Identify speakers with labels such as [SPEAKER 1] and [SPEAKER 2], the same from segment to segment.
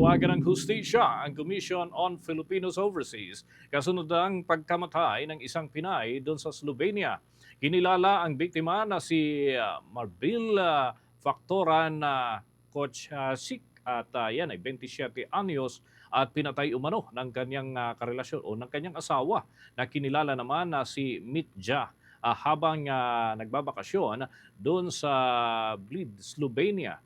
[SPEAKER 1] Panawagan ng hustisya ang Commission on Filipinos Overseas kasunod ng pagkamatay ng isang Pinay doon sa Slovenia. Kinilala ang biktima na si uh, Marbil uh, Factoran Kochasik at uh, yan ay 27 anyos at pinatay umano ng kanyang uh, karelasyon o ng kanyang asawa na kinilala naman na si Mitja uh, habang uh, nagbabakasyon doon sa Blid, Slovenia.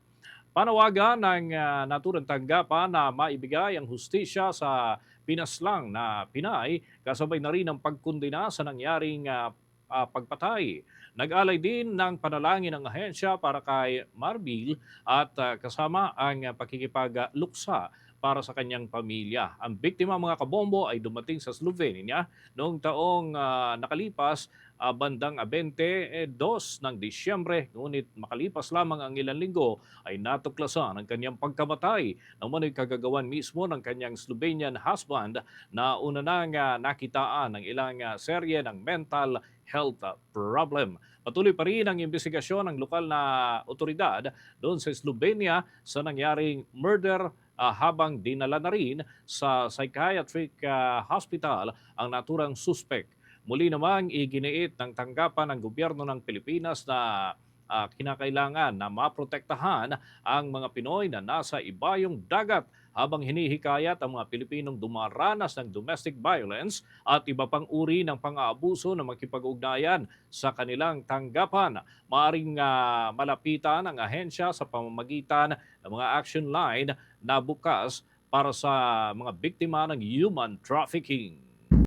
[SPEAKER 1] Panawagan ng uh, naturang tanggapan na maibigay ang hustisya sa pinaslang na Pinay kasabay na rin ang pagkundina sa nangyaring uh, uh, pagpatay. Nag-alay din ng panalangin ng ahensya para kay Marbil at uh, kasama ang uh, pakikipagluksa para sa kanyang pamilya. Ang biktima mga kabombo ay dumating sa Slovenia noong taong uh, nakalipas uh, bandang 22 ng Disyembre. Ngunit makalipas lamang ang ilang linggo ay natuklasan ang kanyang pagkamatay ng manoy kagagawan mismo ng kanyang Slovenian husband na una nang uh, nakitaan ng ilang uh, serye ng mental health problem. Patuloy pa rin ang investigasyon ng lokal na otoridad doon sa Slovenia sa nangyaring murder uh, habang dinala na rin sa psychiatric uh, hospital ang naturang suspect. Muli namang iginiit ng tanggapan ng gobyerno ng Pilipinas na uh, kinakailangan na maprotektahan ang mga Pinoy na nasa ibayong dagat habang hinihikayat ang mga Pilipinong dumaranas ng domestic violence at iba pang uri ng pang-aabuso na makipag-ugnayan sa kanilang tanggapan. Maaring uh, malapitan ang ahensya sa pamamagitan ng mga action line na bukas para sa mga biktima ng human trafficking.